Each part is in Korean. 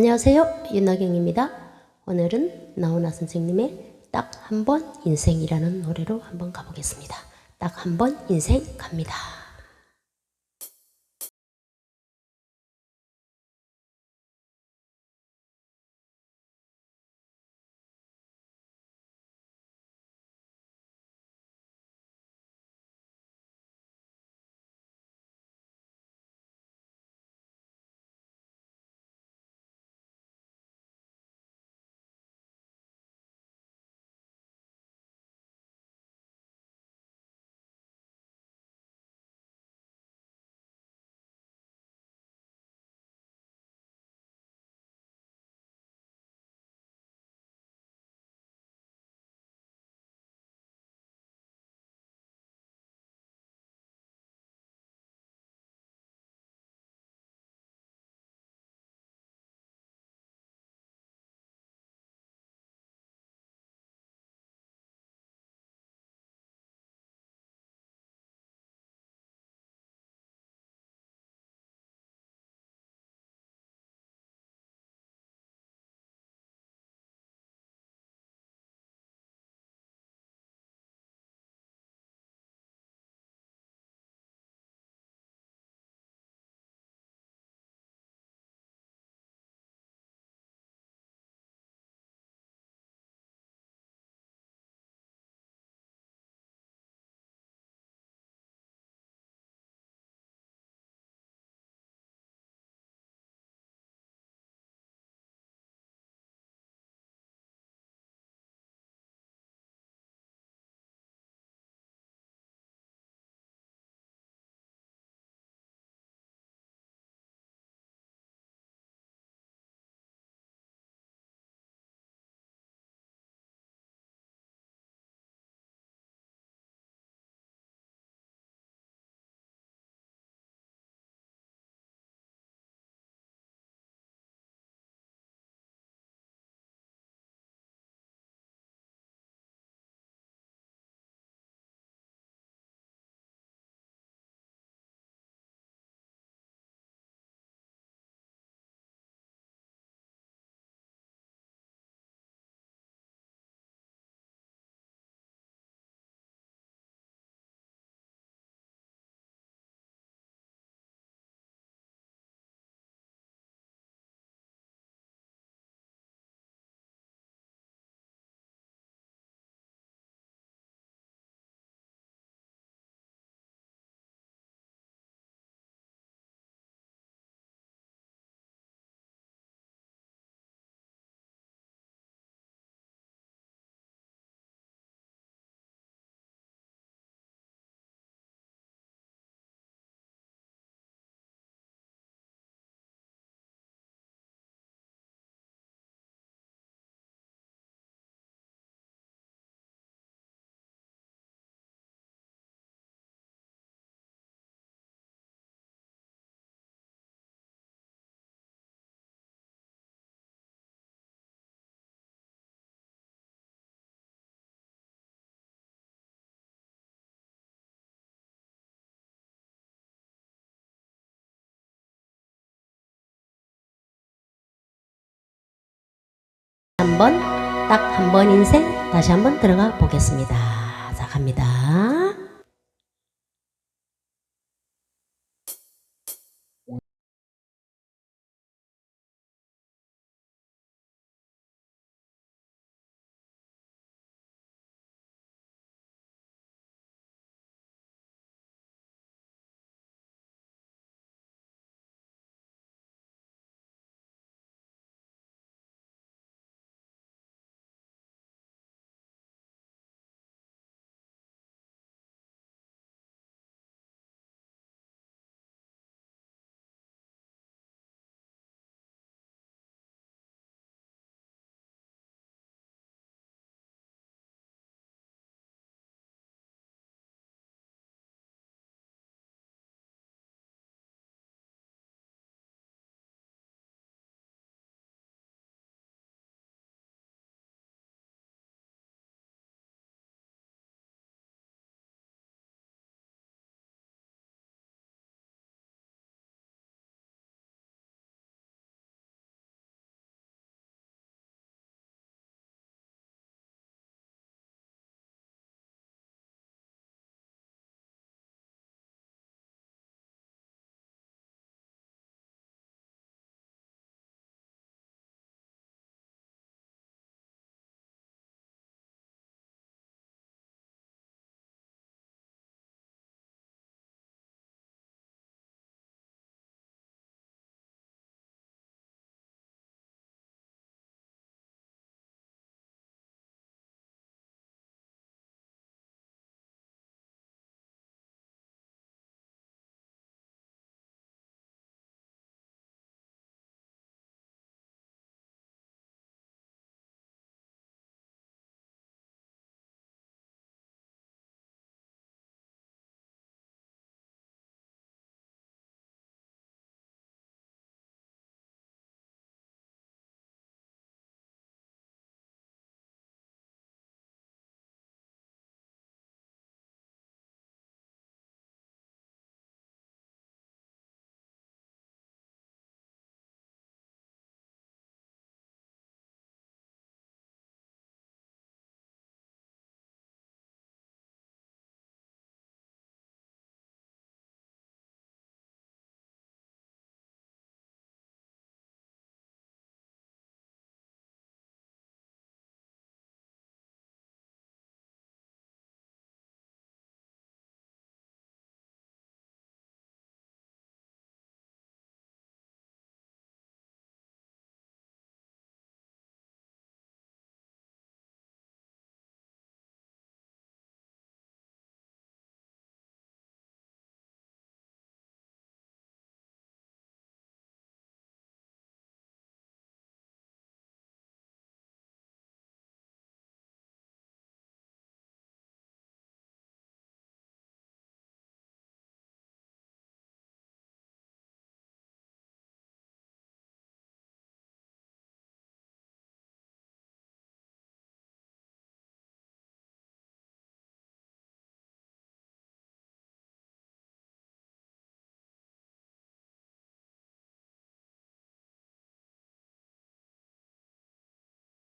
안녕하세요. 윤나경입니다. 오늘은 나훈아 선생님의 딱 한 번 인생이라는 노래로 한번 가보겠습니다. 딱 한 번 인생 갑니다. 한 번, 딱 한 번 인생 다시 한번 들어가 보겠습니다. 자, 갑니다.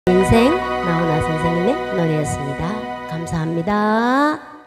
인생 나훈아 선생님의 노래였습니다. 감사합니다.